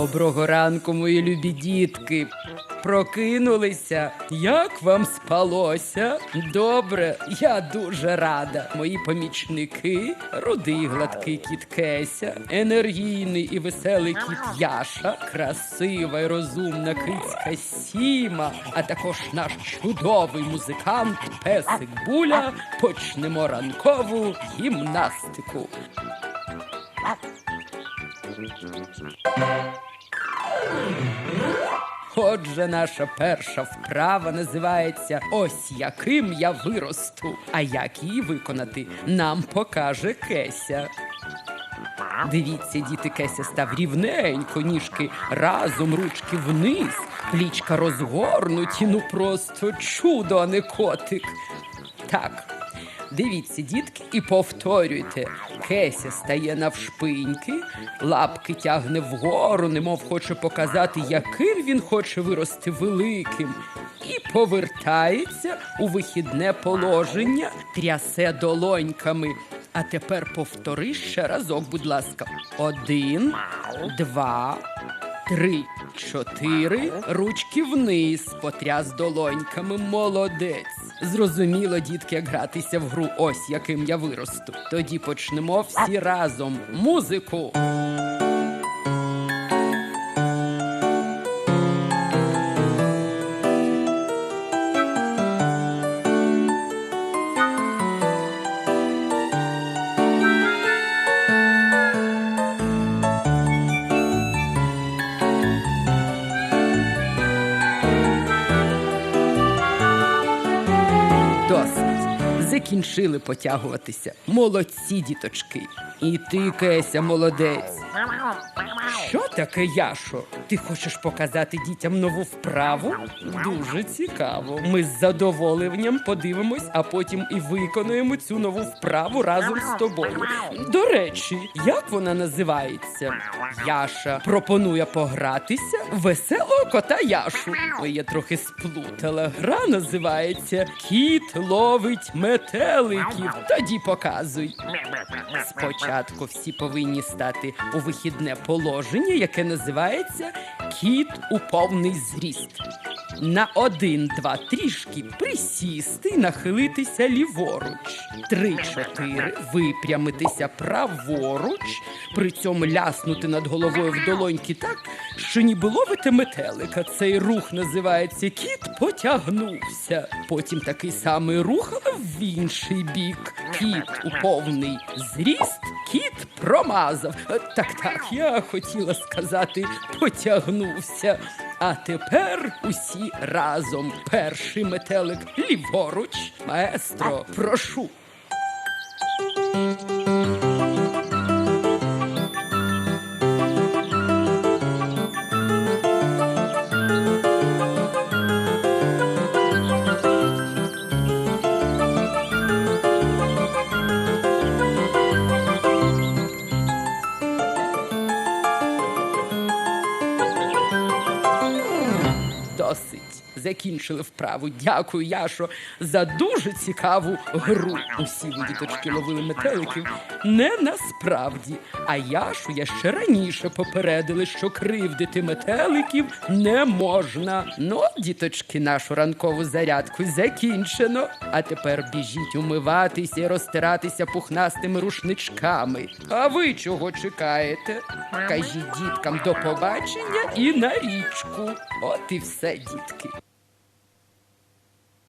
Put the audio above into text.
Доброго ранку, мої любі дітки. Прокинулися. Як вам спалося? Добре, я дуже рада. Мої помічники, рудий гладкий кіт Кеся, енергійний і веселий кіт Яша, красива і розумна кицька Сіма, а також наш чудовий музикант Песик Буля. Почнемо ранкову гімнастику. Отже, наша перша вправа називається Ось яким я виросту. А як її виконати, нам покаже Кеся. Дивіться, діти Кеся став рівненько, ніжки разом, ручки вниз, плічка розгорнуті, ну просто чудо, а не котик. Так, дивіться, дітки, і повторюйте. Кеся стає навшпиньки, лапки тягне вгору, немов хоче показати, яким він хоче вирости великим. І повертається у вихідне положення, трясе долоньками. А тепер повтори ще разок, будь ласка. Один, два, три, чотири. Ручки вниз. Потряс долоньками. Молодець. Зрозуміло, дітки, як гратися в гру. Ось яким я виросту. Тоді почнемо всі разом. Музику. Досить. Закінчили потягуватися. Молодці, діточки. І ти, Кеся, молодець. Що таке, Яшо? Ти хочеш показати дітям нову вправу? Дуже цікаво. Ми з задоволенням подивимось, а потім і виконуємо цю нову вправу разом з тобою. До речі, як вона називається? Яша пропонує погратися веселого кота Яшу. Ой, я трохи сплутала. Гра називається Кіт ловить метеликів. Тоді показуй. Спочатку всі повинні стати у вихідне положення, яке називається кіт у повний зріст. На один, два трішки присісти, нахилитися ліворуч. Три-чотири випрямитися праворуч, при цьому ляснути над головою в долоньки так, що ніби ловите метелика. Цей рух називається кіт потягнувся. Потім такий самий рух, але в інший бік. Кіт у повний зріст, кіт промазав. Так, так, я хотіла сказати, потягнувся. А тепер усі разом. Перший метелик ліворуч. Маестро, прошу. Досить. Закінчили вправу. Дякую, Яшо, за дуже цікаву гру. Усі діточки ловили метеликів не насправді. А Яшу я ще раніше попередили, що кривдити метеликів не можна. Ну, діточки, нашу ранкову зарядку закінчено. А тепер біжіть умиватися і розтиратися пухнастими рушничками. А ви чого чекаєте? Кажіть діткам до побачення і на річку. От і все, дітки.